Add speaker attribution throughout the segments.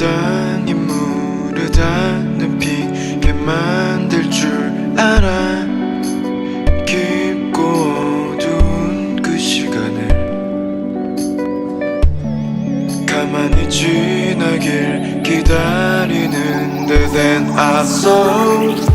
Speaker 1: 땅이 무르다는 비게 만들 줄 알아? 깊고 어두운 그 시간을 가만히 지나길 기다리는데 then I saw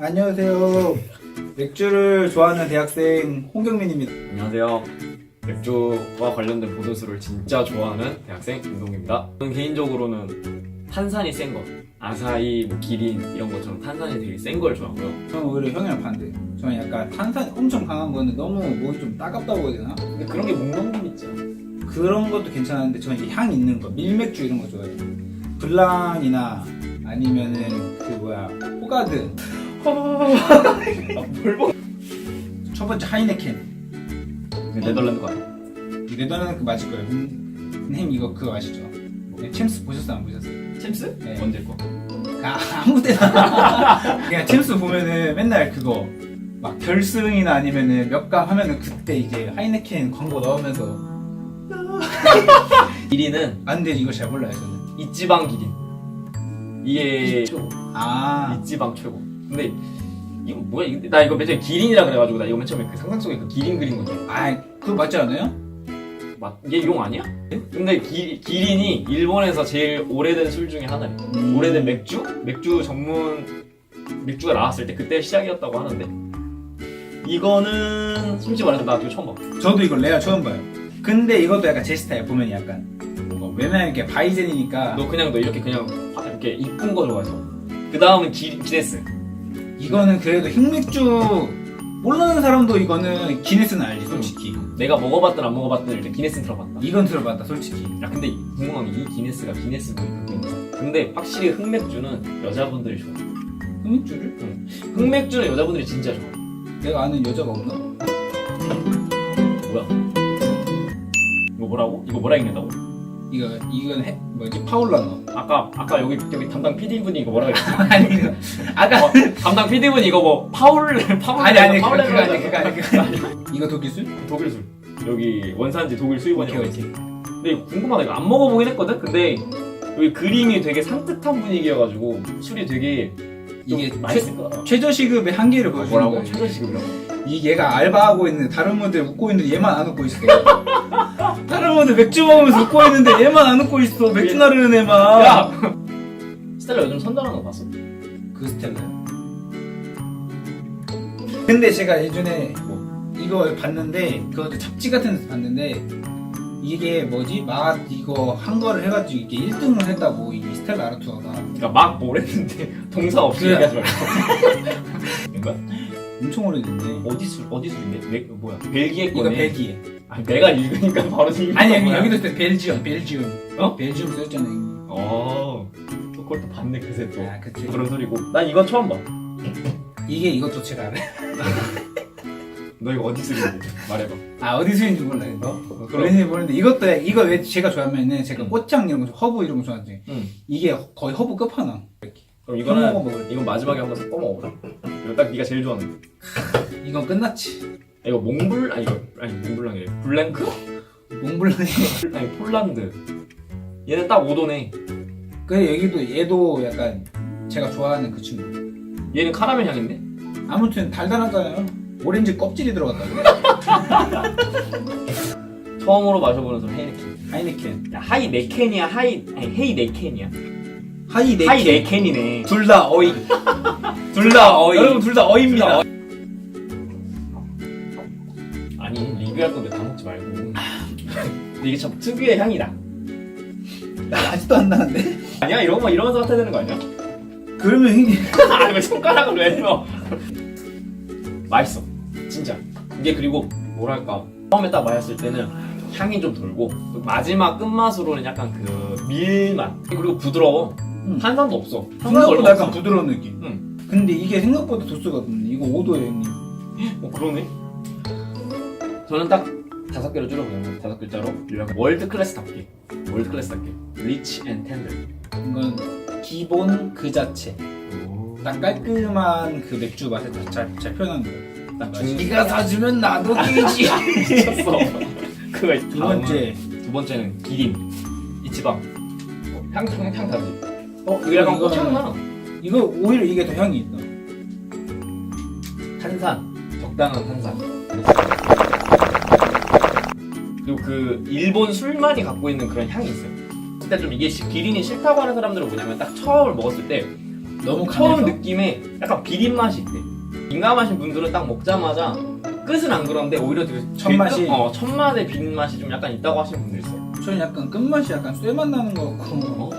Speaker 2: 안녕하세요. 맥주를 좋아하는 대학생 홍경민입니다.
Speaker 3: 안녕하세요. 맥주와 관련된 보도수를 진짜 좋아하는 대학생 김동입니다. 저는 개인적으로는 탄산이 센 거, 아사히, 뭐 기린 이런 것처럼 탄산이 되게 센 걸 좋아하고요.
Speaker 2: 저는 오히려 형이랑 반대. 저는 약간 탄산이 엄청 강한 거는 너무 목이 좀 따갑다고 해야 되나?
Speaker 3: 근데 그런 게 목넘김 있잖아.
Speaker 2: 그런 것도 괜찮은데 저는 이제 향 있는 거, 밀맥주 이런 거 좋아해요. 블랑이나 아니면은 그 뭐야 호가드. 첫 번째 하이네켄.
Speaker 3: 네덜란드 거 아니야?
Speaker 2: 이 네덜란드 그 맞을 거예요. 음, 선생님 이거 그거 아시죠? 네, 챔스 보셨어요? 안 보셨어요?
Speaker 3: 챔스?
Speaker 2: 네.
Speaker 3: 언제 거?
Speaker 2: 아, 아무 때나. 그냥 챔스 보면은 맨날 그거 막 결승이나 아니면은 몇강 하면은 그때 이제 하이네켄 광고 나오면서
Speaker 3: 기린은
Speaker 2: 아 근데 이거 잘 몰라요 저는.
Speaker 3: 이지방 기린. 이게
Speaker 2: 아
Speaker 3: 이지방 최고. 근데 이거 뭐야? 이거- 나 이거 맨 처음에 기린이라 그래가지고 나 이거 맨 처음에 그 상상 속에 그 기린 그린 거죠.
Speaker 2: 아, 그거 맞지 않아요?
Speaker 3: 맞, 얘용 아니야? 근데 기, 기린이 일본에서 제일 오래된 술 중에 하나래.
Speaker 2: 음.
Speaker 3: 오래된 맥주? 맥주 전문 맥주가 나왔을 때 그때 시작이었다고 하는데 이거는 솔직히 말해서 나 되게 처음 봐.
Speaker 2: 저도 이거 레아 처음 봐요. 근데 이것도 약간 제 스타일 보면 약간 뭐 왜냐면 이게 바이젠이니까
Speaker 3: 너 그냥 너 이렇게 그냥 화- 이렇게 이쁜 거 좋아해서. 그 다음은 기, 기네스.
Speaker 2: 이거는 그래도 흑맥주 모르는 사람도 이거는 기네스는 알지 솔직히.
Speaker 3: 내가 먹어봤든 안 먹어봤든 일단 기네스는 들어봤다.
Speaker 2: 이건 들어봤다 솔직히.
Speaker 3: 야 근데 궁금한 게 이 기네스가 기네스 거야. 근데 확실히 흑맥주는 여자분들이 좋아.
Speaker 2: 흑맥주를?
Speaker 3: 흑맥주는 여자분들이 진짜 좋아.
Speaker 2: 내가 아는 여자가 없나?
Speaker 3: 뭐야? 이거 뭐라고? 이거 뭐라 읽는다고?
Speaker 2: 이거 이건 해, 뭐지 파울라노.
Speaker 3: 아까 아까 여기 여기 담당 PD 분이 이거 뭐라 그랬어?
Speaker 2: 아니 이거 아까
Speaker 3: 어, 담당 PD 분이 이거 뭐 파울 파울
Speaker 2: 아니 아니
Speaker 3: 파울
Speaker 2: 그거 아니 그거 아니 그거 아니 이거 독일술?
Speaker 3: 독일 술 여기 원산지 독일 수입원이라고
Speaker 2: 오케이,
Speaker 3: 있지. 근데 이거 궁금하다 이거 안 먹어보긴 했거든. 근데 여기 그림이 되게 산뜻한 분위기여가지고 술이 되게 좀
Speaker 2: 이게
Speaker 3: 맛있을 거다.
Speaker 2: 최저 시급의 한계를 보여주는
Speaker 3: 뭐라고? 최저시급이라고?
Speaker 2: 이 얘가 알바하고 있는데 다른 분들 웃고 있는데 얘만 안 웃고 있어. 다른 분들 맥주 먹으면서 웃고 있는데 얘만 안 웃고 있어. 맥주 나르는 애만.
Speaker 3: 야! 스텔라 요즘 선전하는 거 봤어?
Speaker 2: 그 스텔라요. 근데 제가 예전에 뭐 이거 봤는데 그것도 잡지 같은 데서 봤는데 이게 뭐지 맛 이거 한 거를 해가지고 이게 1등을 했다고 이 스텔라 아르투아가
Speaker 3: 그러니까 막 뭐랬는데 동사 없이
Speaker 2: 그래.
Speaker 3: 얘기하지 말고. 이거야?
Speaker 2: 엄청 오래됐네.
Speaker 3: 어디 술 어디 술인데? 맥 뭐야? 벨기에
Speaker 2: 이거
Speaker 3: 거네.
Speaker 2: 벨기에.
Speaker 3: 아니 내가 읽으니까 바로 지금
Speaker 2: 아니 여기 여기도 있어 벨지엄 벨지움.
Speaker 3: 어?
Speaker 2: 벨지움 써있잖아요.
Speaker 3: 어 그걸 또 봤네 그새 또.
Speaker 2: 아 그치.
Speaker 3: 그런 소리고. 난 이건 처음 봐너
Speaker 2: 이게 이것도 제가 알아요
Speaker 3: 이거 어디 쓰는지 말해봐.
Speaker 2: 아 어디 쓰는지 몰라요
Speaker 3: 어?
Speaker 2: 왠지 모르는데 이것도 이거 왜 제가 좋아하면은 제가
Speaker 3: 음.
Speaker 2: 꽃장 이런 거 허브 이런 거 좋아하지.
Speaker 3: 응
Speaker 2: 이게 거의 허브 끝판왕.
Speaker 3: 그럼 이거는
Speaker 2: 먹을 때.
Speaker 3: 이건 마지막에 한번 섞어 먹어보자 이거 딱 네가 제일 좋아하는 거.
Speaker 2: 이건 끝났지.
Speaker 3: 아, 이거 몽블? 아니 이거 아니 몽블랑이 래. 블랭크?
Speaker 2: 몽블랑
Speaker 3: 아니 폴란드. 얘는 딱 5도네.
Speaker 2: 그래 여기도 얘도 약간 제가 좋아하는 그 친구.
Speaker 3: 얘는 카라멜 향인데?
Speaker 2: 아무튼 달달하잖아요. 오렌지 껍질이 들어갔다
Speaker 3: 처음으로 마셔보는 소리 헤이네켄.
Speaker 2: 하이네켄.
Speaker 3: 야 하이 네 캔이야 하이 아니 헤이 네 캔이야.
Speaker 2: 하이 네켄.
Speaker 3: 하이 네 캔이네.
Speaker 2: 둘 다 어이. 둘 다
Speaker 3: 어이.
Speaker 2: 여러분 둘 다 어이입니다
Speaker 3: 리뷰할 건데 다 먹지 말고. 근데 이게 참 특유의 향이 나
Speaker 2: 나 아직도 안 나는데?
Speaker 3: 아니야 이런 거 이러면서 맡아야 되는 거 아니야?
Speaker 2: 그러면 형님.
Speaker 3: 아니 왜 손가락을 왜 해요? 맛있어. 진짜. 이게 그리고 뭐랄까. 처음에 딱 마셨을 때는 향이 좀 돌고 마지막 끝맛으로는 약간 그 밀맛. 그리고 부드러워.
Speaker 2: 음.
Speaker 3: 탄산도 없어.
Speaker 2: 생각보다 약간 부드러운 느낌.
Speaker 3: 응.
Speaker 2: 근데 이게 생각보다 도수가 높네 이거 5도예요 형님.
Speaker 3: 어 그러네 저는 딱 다섯 개로 줄여보자면 다섯 글자로. 유명한 월드 클래스답게 월드 클래스답게 리치 앤 텐더
Speaker 2: 이건 기본 그 자체. 딱 깔끔한 그 맥주 맛을 잘, 잘 표현한 거예요. 딱
Speaker 3: 중-
Speaker 2: 네가 사주면 나도 끼지.
Speaker 3: 미쳤어. 그거
Speaker 2: 두 번째.
Speaker 3: 두 번째는 기린. 이치방 어, 향, 향, 향 다르지?
Speaker 2: 어
Speaker 3: 이거 약간
Speaker 2: 이거는-
Speaker 3: 꽃향 나.
Speaker 2: 이거 오히려 이게 더 향이 있다.
Speaker 3: 탄산. 적당한 탄산 그리고 그 일본 술만이 갖고 있는 그런 향이 있어요. 그때 좀 이게 시- 기린이 싫다고 하는 사람들은 뭐냐면 딱 처음을 먹었을 때
Speaker 2: 너무
Speaker 3: 처음
Speaker 2: 강해서?
Speaker 3: 느낌에 약간 비린 맛이 있대. 민감하신 분들은 딱 먹자마자 끝은 안 그런데 오히려 되게
Speaker 2: 첫 맛이?
Speaker 3: 끝- 어, 첫 맛에 비린 맛이 좀 약간 있다고 하시는 분들 있어요.
Speaker 2: 저는 약간 끝맛이 약간 쇠맛 나는 거 같고.
Speaker 3: 어?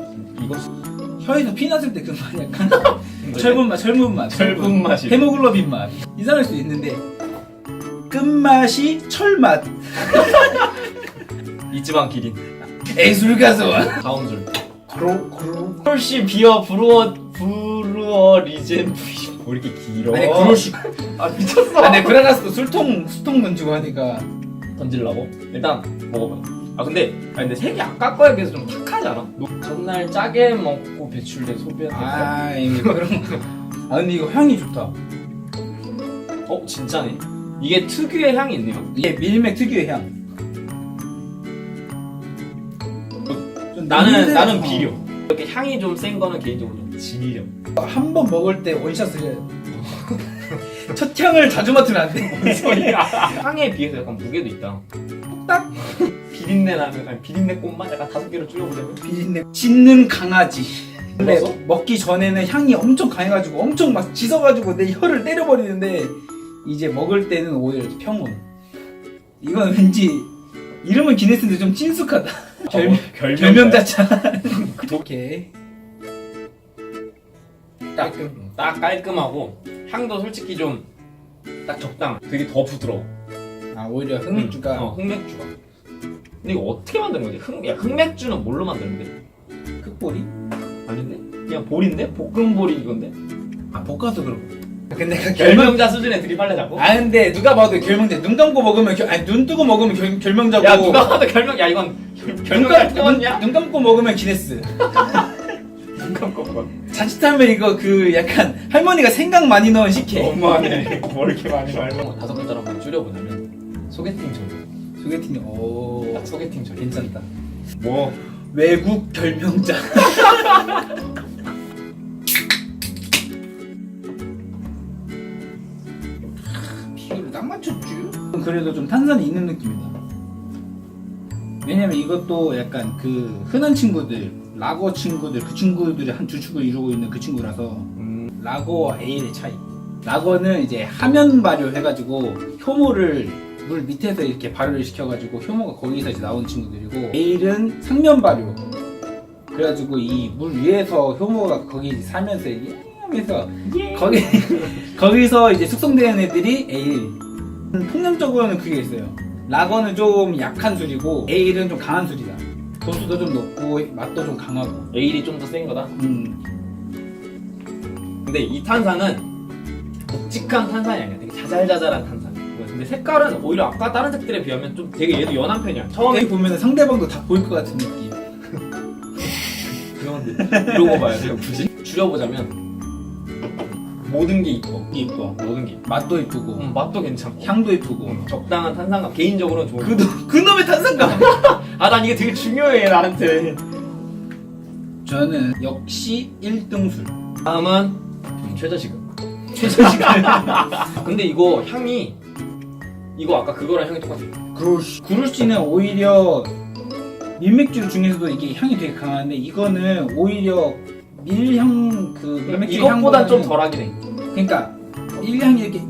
Speaker 3: 이거
Speaker 2: 혀에서 피 났을 때 그 맛 약간 철분 맛 철분 맛.
Speaker 3: 철분 맛이
Speaker 2: 헤모글로빈 맛. 이상할 수 있는데 끝맛이 철맛
Speaker 3: 이지방 기린.
Speaker 2: 에술 가서.
Speaker 3: 다음 줄.
Speaker 2: 그로 그로
Speaker 3: 폴시 비어 브루어 브루어 리젠. 브이 뭐 이렇게 길어?
Speaker 2: 아니 그로시
Speaker 3: 아 미쳤어.
Speaker 2: 아니 그라가스도 술통 수통 던지고 하니까.
Speaker 3: 던질라고? 일단 먹어봐. 아 근데 아 근데 색이 아까 거에 비해서 좀 탁하지 않아? 전날 짜게 먹고 배출된 소변
Speaker 2: 아 이거 그런 거. 아 근데 이거 향이 좋다.
Speaker 3: 어 진짜네? 이게 특유의 향이 있네요.
Speaker 2: 이게 밀맥 특유의 향
Speaker 3: 나는 나는
Speaker 2: 어.
Speaker 3: 비려 이렇게 향이 좀 센 거는 개인적으로 좀 지려
Speaker 2: 한 번 먹을 때 원샷을 해야 돼. 첫 향을 자주 맡으면 안 돼.
Speaker 3: 소리야 향에 비해서 약간 무게도 있다
Speaker 2: 딱
Speaker 3: 비린내 나는 아니 비린내 꽃만 약간 다섯 개로 줄여보자면
Speaker 2: 비린내. 짖는 강아지. 근데
Speaker 3: 먹어서?
Speaker 2: 먹기 전에는 향이 엄청 강해가지고 엄청 막 짖어가지고 내 혀를 때려버리는데 이제 먹을 때는 오히려 평온. 이건 왠지 이름은 기네스인데 좀 친숙하다. 별,
Speaker 3: 어, 별명
Speaker 2: 별명 자체. 오케이.
Speaker 3: 딱, 딱 깔끔하고 향도 솔직히 좀 딱 적당 되게 더 부드러워
Speaker 2: 아 오히려 흑맥주가
Speaker 3: 어, 흑맥주가. 근데 이거 어떻게 만든 거지? 흑, 야, 흑맥주는 뭘로 만드는데?
Speaker 2: 흑보리?
Speaker 3: 아닌데? 그냥 볼인데? 볶음볼이 이건데?
Speaker 2: 아 볶아서 그런 거. 근데 그 결명
Speaker 3: 결명자 수준의 드립할래 자꾸?
Speaker 2: 아 근데 누가 봐도 결명자 눈 감고 먹으면 결, 아니 눈 뜨고 먹으면 결, 결명자고
Speaker 3: 야 누가 봐도 결명, 야 이건 결-
Speaker 2: 눈,
Speaker 3: 결명자
Speaker 2: 감,
Speaker 3: 뜨었냐?
Speaker 2: 눈, 눈 감고 먹으면 기네스
Speaker 3: 눈 감고 먹어.
Speaker 2: 자칫하면 이거 그 약간 할머니가 생강 많이 넣은 식혜
Speaker 3: 너무하네. 뭘 이렇게 많이 말고. 다섯 글자로 한번 줄여보자면 소개팅 전.
Speaker 2: 소개팅이
Speaker 3: 오딱 소개팅 전.
Speaker 2: 괜찮다
Speaker 3: 뭐?
Speaker 2: 외국 결명자 맞췄지 그래도 좀 탄산이 있는 느낌이다 왜냐면 이것도 약간 그 흔한 친구들 라거 친구들 그 친구들이 한 두 축을 이루고 있는 그 친구라서
Speaker 3: 음,
Speaker 2: 라거와 에일의 차이. 라거는 이제 하면 발효해가지고 효모를 물 밑에서 이렇게 발효를 시켜가지고 효모가 거기서 이제 나오는 친구들이고 에일은 상면 발효. 그래가지고 이 물 위에서 효모가 거기 살면서 이게 하면서 거기 거기서 이제 숙성되는 애들이 에일. 통념적으로는 그게 있어요. 라거는 좀 약한 술이고 에일은 좀 강한 술이다. 도수도 좀 높고 맛도 좀 강하고.
Speaker 3: 에일이 좀 더 센 거다.
Speaker 2: 음.
Speaker 3: 근데 이 탄산은 묵직한 탄산이 아니야. 되게 자잘자잘한 탄산. 근데 색깔은 오히려 아까 다른 색들에 비하면 좀 되게 얘도 연한 편이야. 처음에
Speaker 2: 보면 상대방도 다 보일 것 같은 느낌.
Speaker 3: 그런데 이러고 봐야 돼요. 굳이 줄여보자면 모든 게 이뻐.
Speaker 2: 이뻐.
Speaker 3: 모든 게.
Speaker 2: 맛도 이쁘고
Speaker 3: 음, 맛도 괜찮고.
Speaker 2: 향도 이쁘고.
Speaker 3: 음, 적당한 탄산감. 개인적으로는 좋은.
Speaker 2: 그, 그놈의 탄산감!
Speaker 3: 아, 난 이게 되게 중요해 나한테.
Speaker 2: 저는 역시 1등 술.
Speaker 3: 다음은 음, 최저시급.
Speaker 2: 최저시간.
Speaker 3: 근데 이거 향이 이거 아까 그거랑 향이 똑같아.
Speaker 2: 그루시. 그루시는 오히려 밀맥주 중에서도 이게 향이 되게 강한데 이거는 오히려 밀향 그
Speaker 3: 이것보단 좀 덜하긴 해.
Speaker 2: 그러니까 일향이 이렇게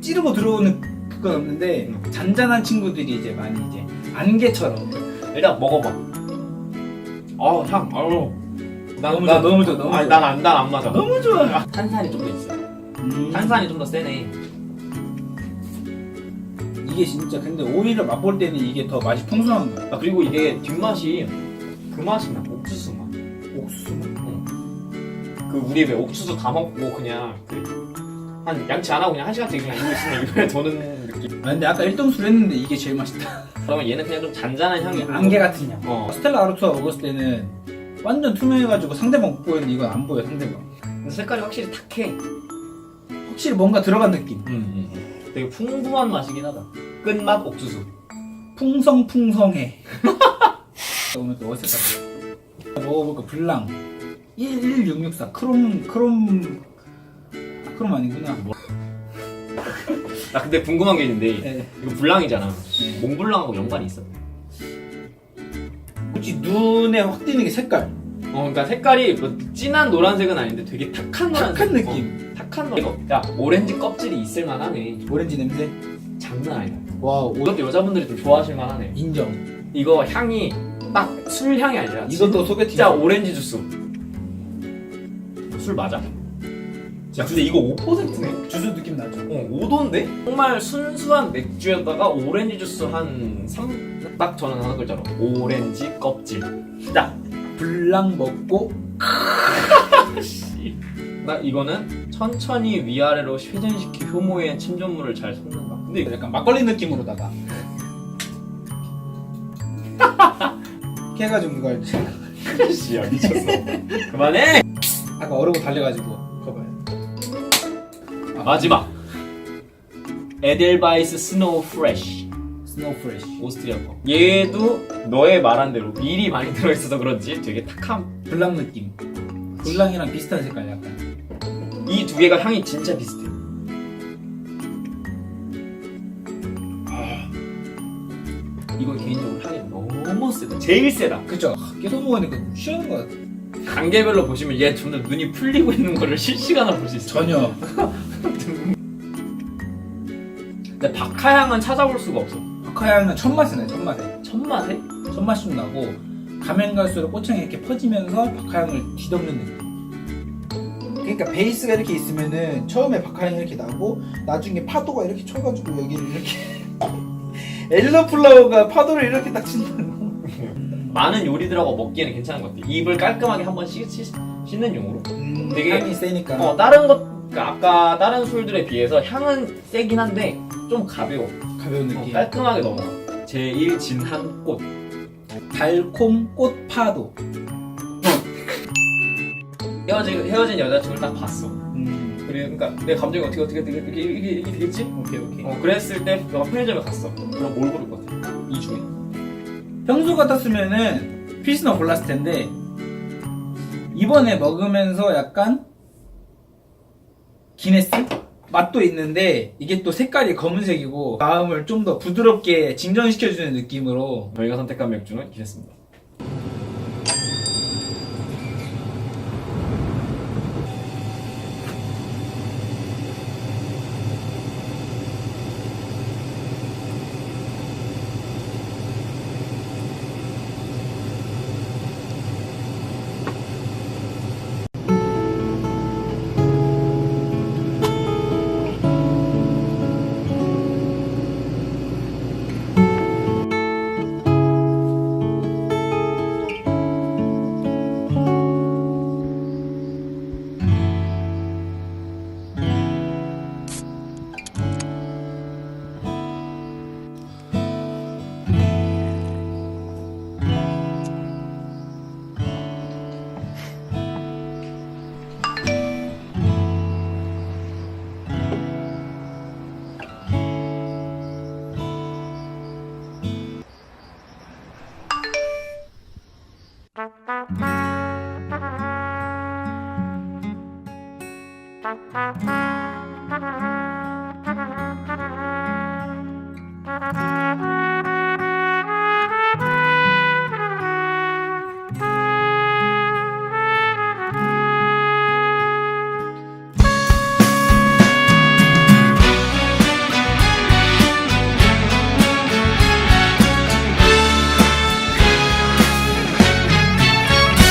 Speaker 2: 찌르고 들어오는 그건 없는데
Speaker 3: 음.
Speaker 2: 잔잔한 친구들이 이제 많이 이제 안개처럼
Speaker 3: 일단 먹어봐. 어, 향. 아우. 난,
Speaker 2: 너무
Speaker 3: 난-
Speaker 2: 좋아, 너무 좋아, 너무
Speaker 3: 아니,
Speaker 2: 좋아.
Speaker 3: 난안 난 안 맞아.
Speaker 2: 너무 좋아.
Speaker 3: 탄산이 좀 더 있어.
Speaker 2: 음.
Speaker 3: 탄산이 좀 더 세네.
Speaker 2: 이게 진짜 근데 오히려 맛볼 때는 이게 더 맛이 풍성한 거야.
Speaker 3: 아, 그리고 이게 뒷맛이 그 맛이 나. 옥수수 맛.
Speaker 2: 옥수수
Speaker 3: 우리 왜 옥수수 다 먹고 그냥 그 한 양치 안 하고 그냥 한 시간째 그냥 이거 있으면 입에 도는 느낌.
Speaker 2: 아, 근데 아까 1등술 했는데 이게 제일 맛있다.
Speaker 3: 그러면 얘는 그냥 좀 잔잔한 향이.
Speaker 2: 안개 같은 향.
Speaker 3: 어.
Speaker 2: 스텔라 아르투아 먹었을 때는 완전 투명해가지고 상대방 못 보였는데 이건 안 보여 상대방.
Speaker 3: 근데 색깔이 확실히 탁해.
Speaker 2: 확실히 뭔가 들어간 느낌.
Speaker 3: 음, 음. 되게 풍부한 맛이긴 하다. 끝맛 옥수수.
Speaker 2: 풍성풍성해. 오늘 또 어색하다. 먹어볼까 블랑 11664 크롬 크롬 아, 크롬 아니구나.
Speaker 3: 나 근데 궁금한 게 있는데
Speaker 2: 네.
Speaker 3: 이거 불랑이잖아.
Speaker 2: 네.
Speaker 3: 몽블랑하고 연관이 있어.
Speaker 2: 굳이 눈에 확 띄는 게 색깔.
Speaker 3: 어, 그러니까 색깔이 뭐 진한 노란색은 아닌데 되게 탁한 노란색.
Speaker 2: 탁한 느낌.
Speaker 3: 어, 탁한 노란. 이거 야 오렌지 껍질이 있을 만하네.
Speaker 2: 오렌지 냄새.
Speaker 3: 장난 아니다.
Speaker 2: 와우.
Speaker 3: 이것도 여자분들이 좀 좋아하실 만하네.
Speaker 2: 인정.
Speaker 3: 이거 향이 딱 술 향이 아니라
Speaker 2: 이것도 소개팅.
Speaker 3: 진짜 오렌지 주스. 술 맞아? 야 근데 이거 5%네?
Speaker 2: 주스 느낌 나죠.
Speaker 3: 어 5도인데? 정말 순수한 맥주에다가 오렌지 주스 한 3... 딱 저는 하는 글자로 오렌지 껍질 딱
Speaker 2: 블랑 먹고
Speaker 3: 나 이거는 천천히 위아래로 회전시키 효모의 침전물을 잘 섞는다 근데 이거
Speaker 2: 약간 막걸리 느낌으로다가. 이렇게 해가지고?
Speaker 3: 씨야 미쳤어 그만해!
Speaker 2: 아까 얼음고 달려가지고 그거 봐요. 아,
Speaker 3: 마지막 에델바이스 스노우 프레쉬
Speaker 2: 스노우 프레쉬.
Speaker 3: 오스트리아 거 얘도 너의 말한 대로 밀이 많이 들어있어서 그런지 되게 탁함
Speaker 2: 블랑 느낌. 블랑이랑 비슷한 색깔 약간.
Speaker 3: 이 두 개가 향이 진짜 비슷해 아, 이건 개인적으로 향이 너무 세다 제일 세다
Speaker 2: 그쵸? 아, 계속 먹으니까 취하는 것 같아.
Speaker 3: 단계별로 보시면 얘 점점 눈이 풀리고 있는 거를 실시간으로 볼 수 있어
Speaker 2: 전혀.
Speaker 3: 근데 박하향은 찾아볼 수가 없어
Speaker 2: 박하향은 첫 맛이 나요, 첫 맛에.
Speaker 3: 첫 맛에?
Speaker 2: 첫 맛이 좀 나고, 가면 갈수록 꽃향이 이렇게 퍼지면서 박하향을 뒤덮는 느낌. 그러니까 베이스가 이렇게 있으면은 처음에 박하향이 이렇게 나고, 나중에 파도가 이렇게 쳐가지고 여기를 이렇게. 엘러 플라워가 파도를 이렇게 딱 친다는
Speaker 3: 많은 요리들하고 먹기에는 괜찮은 것 같아 입을 깔끔하게 한번 씻, 씻, 씻 는 용으로
Speaker 2: 음,
Speaker 3: 되게-
Speaker 2: 향이 세니까.
Speaker 3: 어 다른 것 그러니까 아까 다른 술들에 비해서 향은 세긴 한데 좀 가벼워
Speaker 2: 가벼운
Speaker 3: 어,
Speaker 2: 느낌.
Speaker 3: 깔끔하게 넘어가 제일 진한 꽃
Speaker 2: 달콤 꽃 파도.
Speaker 3: 헤어진, 헤어진 여자친구를 딱 봤어
Speaker 2: 음,
Speaker 3: 그래, 그러니까 내 감정이 어떻게 어떻게 어떻게 이렇게 이게, 이게 되겠지?
Speaker 2: 오케이, 오케이.
Speaker 3: 어 그랬을 때 너가 편의점에 갔어 그럼 뭘 고를 것 같아? 이 중에
Speaker 2: 평소 같았으면은 필스너 골랐을 텐데 이번에 먹으면서 약간 기네스 맛도 있는데 이게 또 색깔이 검은색이고 마음을 좀 더 부드럽게 진전시켜주는 느낌으로
Speaker 3: 저희가 선택한 맥주는 이랬습니다